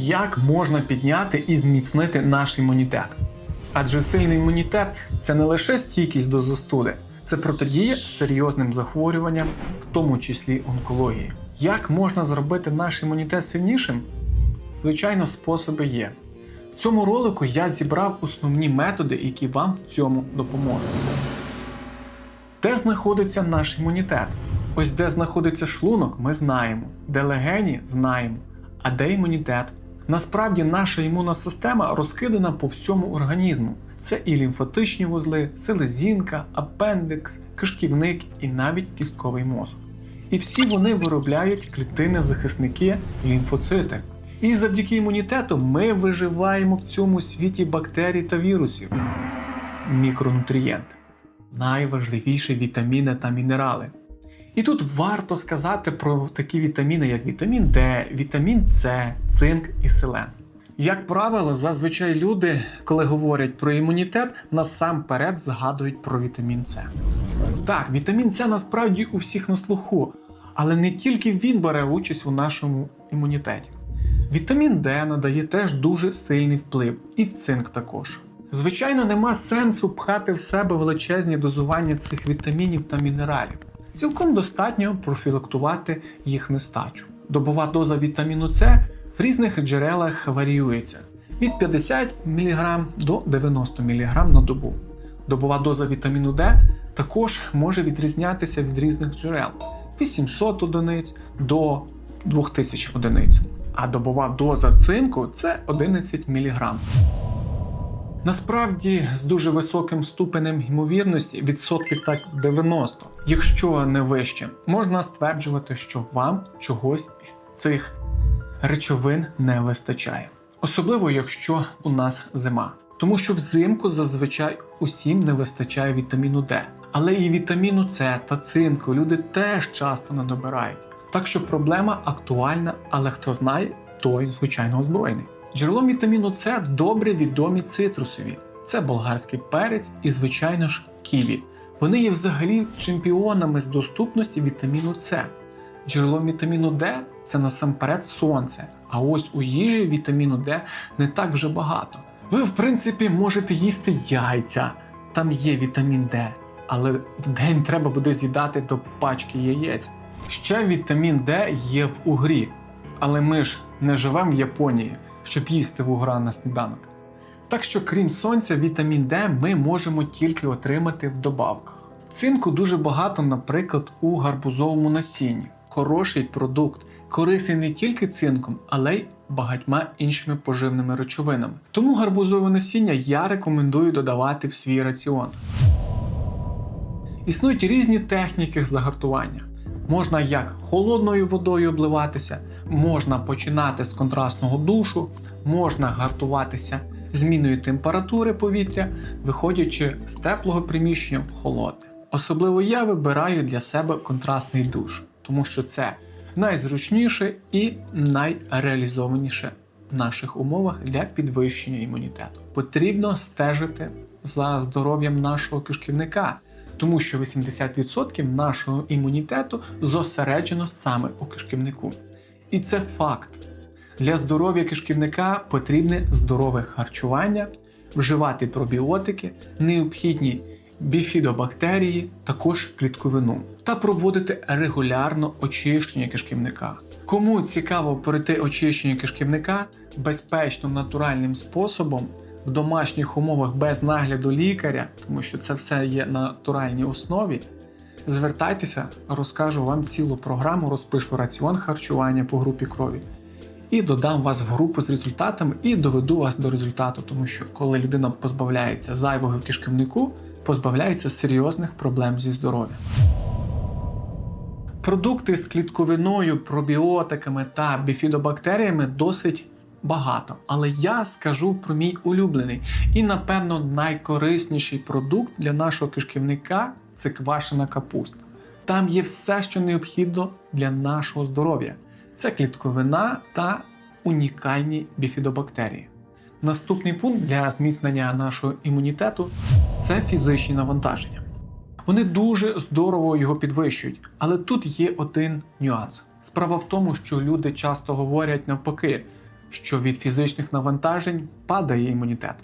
Як можна підняти і зміцнити наш імунітет? Адже сильний імунітет це не лише стійкість до застуди, це протидія серйозним захворюванням, в тому числі онкології. Як можна зробити наш імунітет сильнішим? Звичайно, способи є. В цьому ролику я зібрав основні методи, які вам в цьому допоможуть. Де знаходиться наш імунітет? Ось де знаходиться шлунок, ми знаємо, де легені знаємо, а де імунітет. Насправді наша імунна система розкидана по всьому організму. Це і лімфатичні вузли, селезінка, апендикс, кишківник і навіть кістковий мозок. І всі вони виробляють клітини-захисники лімфоцити. І завдяки імунітету ми виживаємо в цьому світі бактерій та вірусів. Мікронутрієнти найважливіші вітаміни та мінерали. І тут варто сказати про такі вітаміни, як вітамін Д, вітамін С, цинк і селен. Як правило, зазвичай люди, коли говорять про імунітет, насамперед згадують про вітамін С. Так, вітамін С насправді у всіх на слуху, але не тільки він бере участь у нашому імунітеті. Вітамін Д надає теж дуже сильний вплив, і цинк також. Звичайно, нема сенсу пхати в себе величезні дозування цих вітамінів та мінералів. Цілком достатньо профілактувати їх нестачу. Добова доза вітаміну С в різних джерелах варіюється від 50 мг до 90 мг на добу. Добова доза вітаміну Д також може відрізнятися від різних джерел 800 одиниць до 2000 одиниць. А добова доза цинку це 11 мг. Насправді, з дуже високим ступенем ймовірності, відсотків так 90, якщо не вище, можна стверджувати, що вам чогось із цих речовин не вистачає. Особливо, якщо у нас зима. Тому що взимку зазвичай усім не вистачає вітаміну Д. Але і вітаміну С та цинку люди теж часто не добирають. Так що проблема актуальна, але хто знає, той звичайно озброєний. Джерелом вітаміну С добре відомі цитрусові. Це болгарський перець і, звичайно ж, ківі. Вони є взагалі чемпіонами з доступності вітаміну С. Джерелом вітаміну Д це насамперед сонце. А ось у їжі вітаміну Д не так вже багато. Ви, в принципі, можете їсти яйця, там є вітамін Д, але в день треба буде з'їдати до пачки яєць. Ще вітамін Д є в угрі, але ми ж не живемо в Японії, щоб їсти вугра на сніданок. Так що, крім сонця, вітамін Д ми можемо тільки отримати в добавках. Цинку дуже багато, наприклад, у гарбузовому насінні. Хороший продукт, корисний не тільки цинком, але й багатьма іншими поживними речовинами. Тому гарбузове насіння я рекомендую додавати в свій раціон. Існують різні техніки загартування. Можна як холодною водою обливатися, можна починати з контрастного душу, можна гартуватися зміною температури повітря, виходячи з теплого приміщення в холодне. Особливо я вибираю для себе контрастний душ, тому що це найзручніше і найреалізованіше в наших умовах для підвищення імунітету. Потрібно стежити за здоров'ям нашого кишківника, тому що 80% нашого імунітету зосереджено саме у кишківнику. І це факт. Для здоров'я кишківника потрібне здорове харчування, вживати пробіотики, необхідні біфідобактерії, також клітковину та проводити регулярно очищення кишківника. Кому цікаво пройти очищення кишківника безпечним натуральним способом в домашніх умовах без нагляду лікаря, тому що це все є на натуральній основі. Звертайтеся, розкажу вам цілу програму, розпишу раціон харчування по групі крові і додам вас в групу з результатами і доведу вас до результату, тому що коли людина позбавляється зайвого в кишківнику, позбавляється серйозних проблем зі здоров'ям. Продукти з клітковиною, пробіотиками та біфідобактеріями досить багато, але я скажу про мій улюблений і, напевно, найкорисніший продукт для нашого кишківника це квашена капуста. Там є все, що необхідно для нашого здоров'я. Це клітковина та унікальні біфідобактерії. Наступний пункт для зміцнення нашого імунітету це фізичні навантаження. Вони дуже здорово його підвищують, але тут є один нюанс. Справа в тому, що люди часто говорять навпаки: що від фізичних навантажень падає імунітет.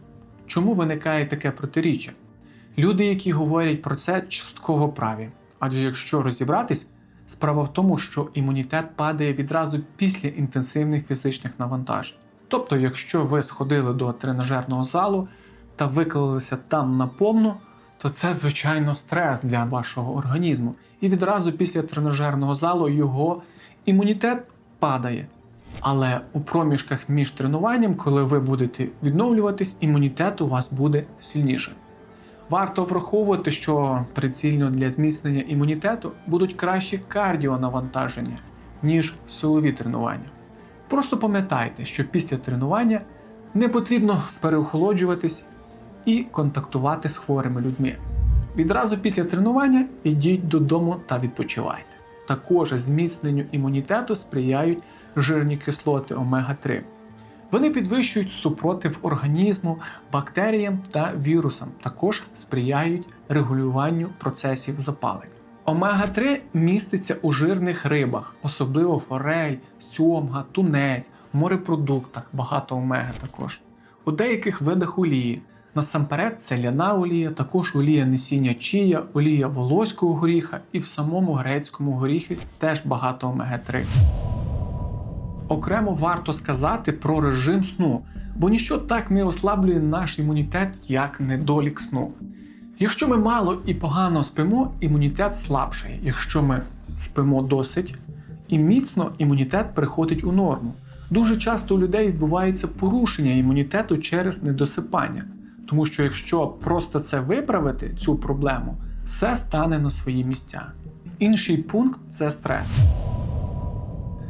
Чому виникає таке протиріччя? Люди, які говорять про це, частково праві. Адже якщо розібратись, справа в тому, що імунітет падає відразу після інтенсивних фізичних навантажень. Тобто, якщо ви сходили до тренажерного залу та виклалися там на повну, то це звичайно стрес для вашого організму. І відразу після тренажерного залу його імунітет падає. Але у проміжках між тренуванням, коли ви будете відновлюватись, імунітет у вас буде сильніше. Варто враховувати, що прицільно для зміцнення імунітету будуть кращі кардіонавантаження, ніж силові тренування. Просто пам'ятайте, що після тренування не потрібно переохолоджуватись і контактувати з хворими людьми. Відразу після тренування ідіть додому та відпочивайте. Також зміцненню імунітету сприяють жирні кислоти омега-3. Вони підвищують супротив організму, бактеріям та вірусам, також сприяють регулюванню процесів запалення. Омега-3 міститься у жирних рибах, особливо форель, сьомга, тунець, морепродуктах, багато омеги також. У деяких видах олії. Насамперед, це ляна олія, також олія насіння чія, олія волоського горіха і в самому грецькому горіхі теж багато омега-3. Окремо варто сказати про режим сну, бо ніщо так не ослаблює наш імунітет, як недолік сну. Якщо ми мало і погано спимо, імунітет слабшає. Якщо ми спимо досить і міцно, імунітет приходить у норму. Дуже часто у людей відбувається порушення імунітету через недосипання. Тому що якщо просто це виправити, цю проблему, все стане на свої місця. Інший пункт це стрес.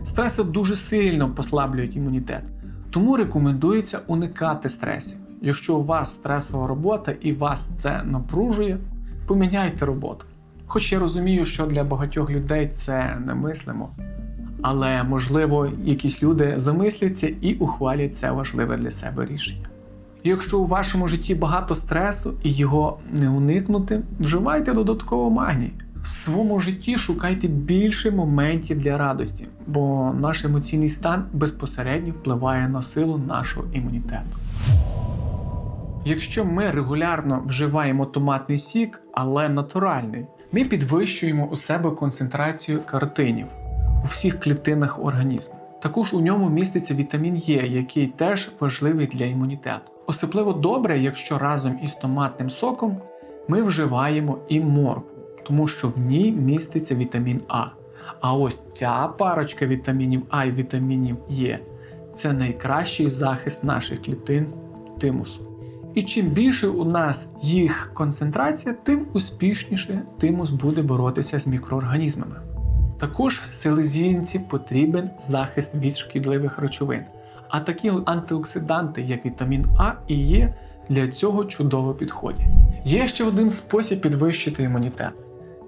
Стреси дуже сильно послаблюють імунітет, тому рекомендується уникати стресів. Якщо у вас стресова робота і вас це напружує, поміняйте роботу. Хоч я розумію, що для багатьох людей це немислимо, але можливо якісь люди замисляться і ухвалять це важливе для себе рішення. Якщо у вашому житті багато стресу і його не уникнути, вживайте додатково магній. В своєму житті шукайте більше моментів для радості, бо наш емоційний стан безпосередньо впливає на силу нашого імунітету. Якщо ми регулярно вживаємо томатний сік, але натуральний, ми підвищуємо у себе концентрацію каротинів у всіх клітинах організму. Також у ньому міститься вітамін Е, який теж важливий для імунітету. Особливо добре, якщо разом із томатним соком ми вживаємо і моркву, тому що в ній міститься вітамін А. А ось ця парочка вітамінів А і вітамінів Е це найкращий захист наших клітин тимусу. І чим більше у нас їх концентрація, тим успішніше тимус буде боротися з мікроорганізмами. Також селезінці потрібен захист від шкідливих речовин. А такі антиоксиданти, як вітамін А і Е, для цього чудово підходять. Є ще один спосіб підвищити імунітет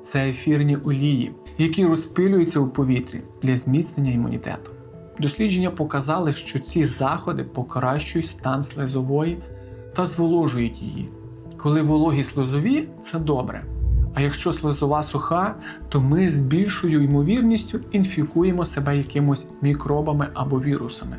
це ефірні олії, які розпилюються у повітрі для зміцнення імунітету. Дослідження показали, що ці заходи покращують стан слизової та зволожують її. Коли вологі слизові, це добре. А якщо слизова суха, то ми з більшою ймовірністю інфікуємо себе якимось мікробами або вірусами.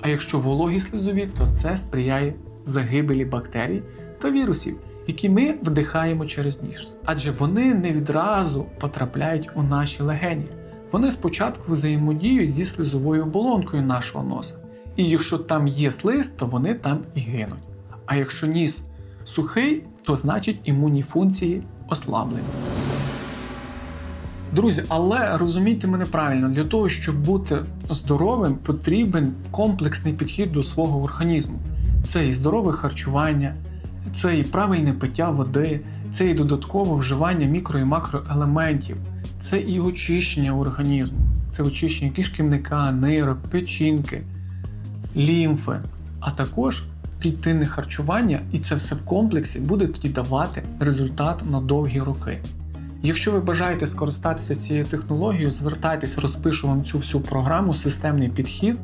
А якщо вологі слизові, то це сприяє загибелі бактерій та вірусів, які ми вдихаємо через ніж. Адже вони не відразу потрапляють у наші легені. Вони спочатку взаємодіють зі слизовою оболонкою нашого носа. І якщо там є слиз, то вони там і гинуть. А якщо ніс сухий, то значить імунні функції ослаблені. Друзі, але розумійте мене правильно, для того, щоб бути здоровим, потрібен комплексний підхід до свого організму. Це і здорове харчування, це і правильне пиття води, це і додаткове вживання мікро і макроелементів, це і очищення організму, це очищення кишківника, нирок, печінки, лімфи, а також клітинне харчування, і це все в комплексі буде тоді давати результат на довгі роки. Якщо ви бажаєте скористатися цією технологією, звертайтесь, розпишу вам цю всю програму, системний підхід,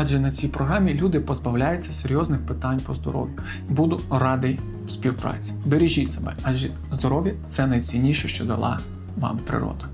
адже на цій програмі люди позбавляються серйозних питань по здоров'ю. Буду радий співпраці. Бережіть себе, адже здоров'я це найцінніше, що дала вам природа.